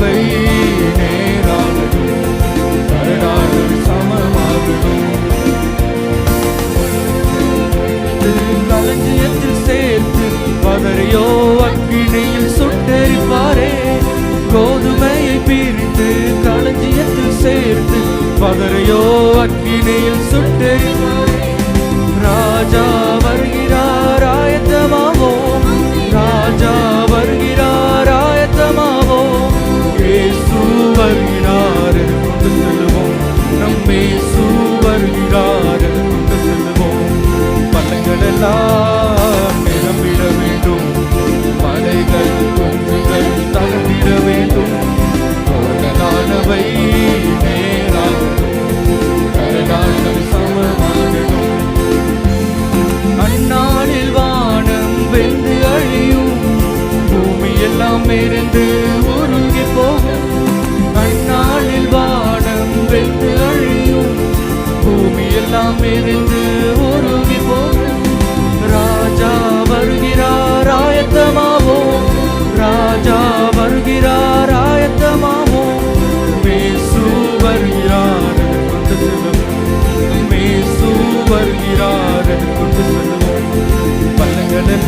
கிருபை நேரானது கருணாவில் சமமாகணும் களஞ்சியத்தில் சேர்த்து பதறியோ அக்கினியில் சுட்டெரிப்பாரே. கோதுமையை பிரித்து களஞ்சியத்தில் சேர்த்து பதறையோ அக்கினியில் சுட்டெறிவாரே ராஜா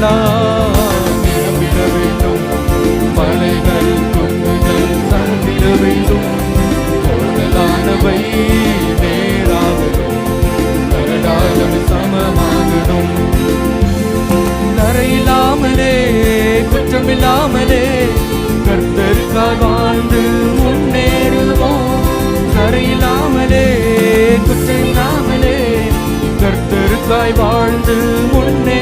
எல்லாம் இழந்திட வேண்டும் மலைகள் குங்குகள் சரிந்திட வேண்டும் கோடலானவை நேராகணும் கரடாகவே சமமாகணும் தரையில்லாமலே குற்றமில்லாமலே கர்த்தருக்காய் வாழ்ந்து முன்னேறுவோம். தரையில்லாமலே குற்றமில்லாமலே கர்த்தருக்காய் வாழ்ந்து முன்னே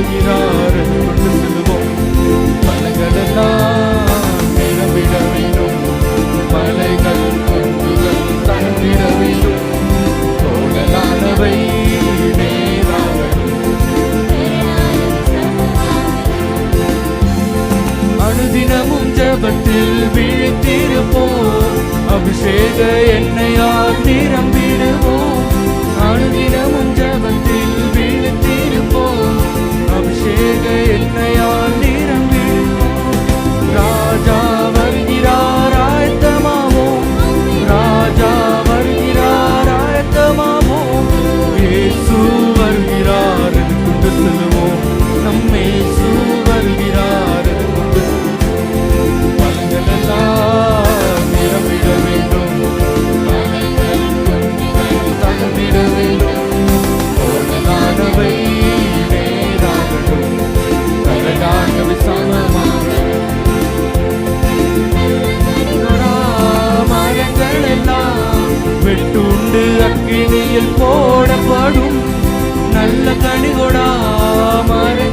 You know. மடியில் போடப்படும் நல்ல கனிகொடா மறை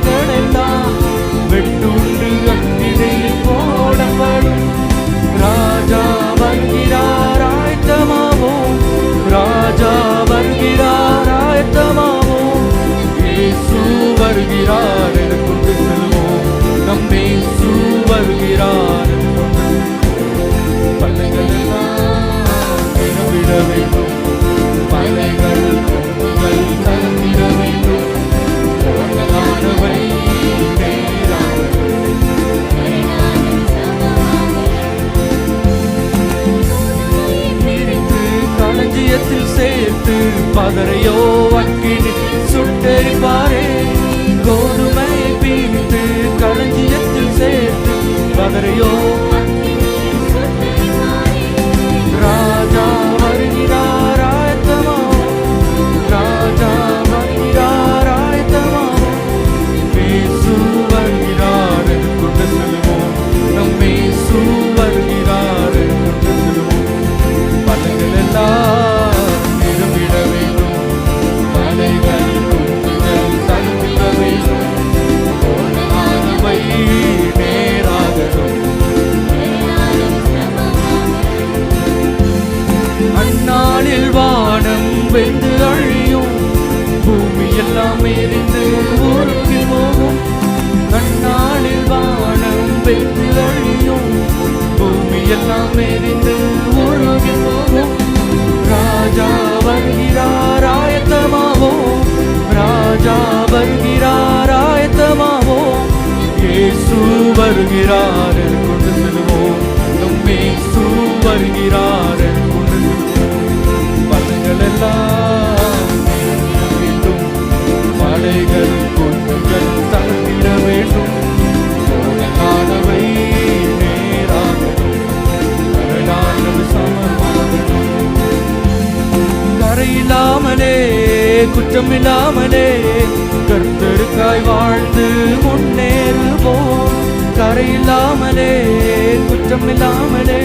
பத்து பதறையோ அக்கினி சுட்டெரிப்பாரே கோதுமை பீத்து களஞ்சியத்தில் சேர்த்து பதறையோ தெரிந்து ஊருக்கு போகும். கண்ணாடில் வானம் வெற்றியும் பூமி எல்லாம் எரிந்து ஊருக்கு போகும். ராஜா வருகிறார் ஆயத்தமாவோம். ராஜா வருகிறார் ஆயத்தமாவோம். இயேசு வருகிறார் கொண்டு செல்வோம். நம் இயேசு வருகிறார் குற்றமில்லாமலே கர்த்தருக்காய் வாழ்ந்து முன்னேறுவோம். கரையில்லாமலே குற்றம் இல்லாமலே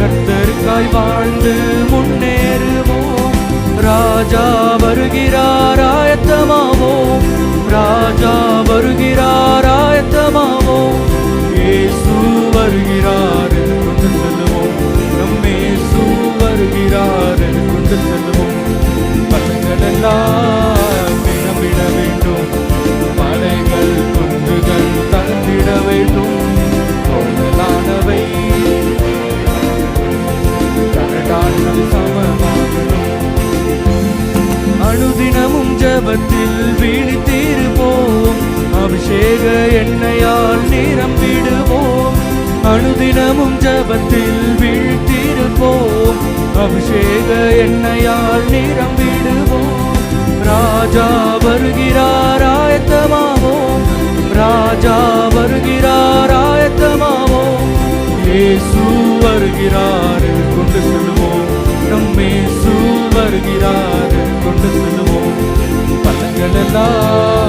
கர்த்தருக்காய் வாழ்ந்து முன்னேறுவோம். ராஜா வருகிறார் ஆயத்தமாவோம். ராஜா வருகிறார் ஆயத்தமாவோம். இயேசு வருகிறார் கொண்டு செல்லுவோம். நம் இயேசு வருகிறார் கொண்டு செல்லுவோம். எல்லாம் நம்பிட வேண்டும். மலைகள் குன்றுகள் தந்திட வேண்டும். தோழலானவை கரடானது சமமாகணும் அனுதினமும் ஜபத்தில் வீழித்தீருவோம் அபிஷேக எண்ணெயால் நிரம்பிடுவோம். அனுதினமும் ஜபத்தில் வீழ்த்திருப்போம் அபிஷேக எண்ணெயால் நிரம்பிடுவோம். ராஜா வருகிறார் ஆயத்தமாவோம் ராஜா வருகிறார் ஆயத்தமாவோம் இயேசு வருகிறார் கொண்டு செல்வோம் நம் இயேசு வருகிறார் கொண்டு செல்வோம் பலங்களெல்லாம்